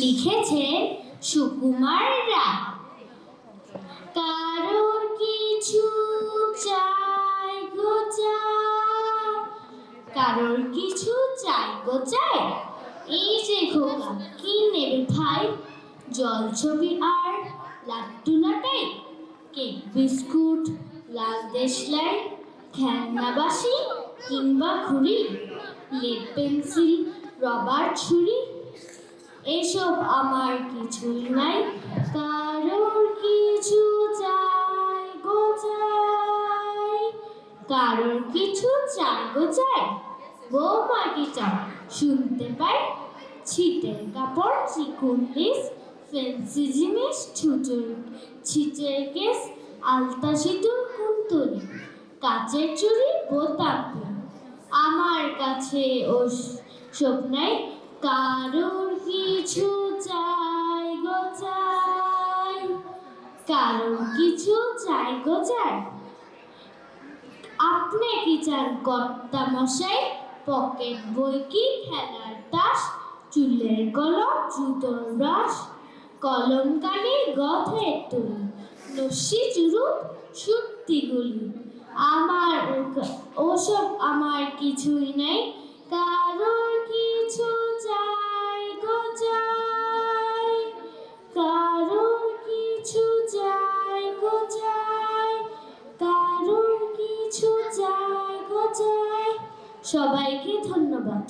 লিখেছেন সুকুমার রায় কারোর কিছু চাই গো চাই, কারোর কিছু চাই গো চাই। এই যে খোকা কি নেবে ভাই? জল ছবি আর লাট্টু লাটাই কেক, বিস্কুট, লাল দেশলাই খেলনা বাসি কিংবা ঘুড়ি, লেড পেন্সিল, রবার ছুরি এসব আমার কিছুই নাই, কারোর কিছু চাই গো চাই কারোর কিছু চাই গো চাই, বৌমা চাও শুনতে পাই, ছিটের কাপড়, চিকুন লিস ফেন্সি জিনিস, ছুটোর, ছিটের কেস, আলতা সিঁদুর, কুন্তলি, কাচের চুড়ি, বোতাম। আমার কাছে ও সব নাই কারোর কিছু চাই গো চাই, কারোর কিছু চাই গো চাই। আপনি কি চান কর্তা মশাই? পকেট বই কি খেলার তাস? চুলের কলম, জুতোর ব্রাশ? কলম কালি গথের তুলি, লস্যি চুরুট সত্যি গুলি। আমার ওসব আমার কিছুই নেই। কারোর সবাইকে ধন্যবাদ।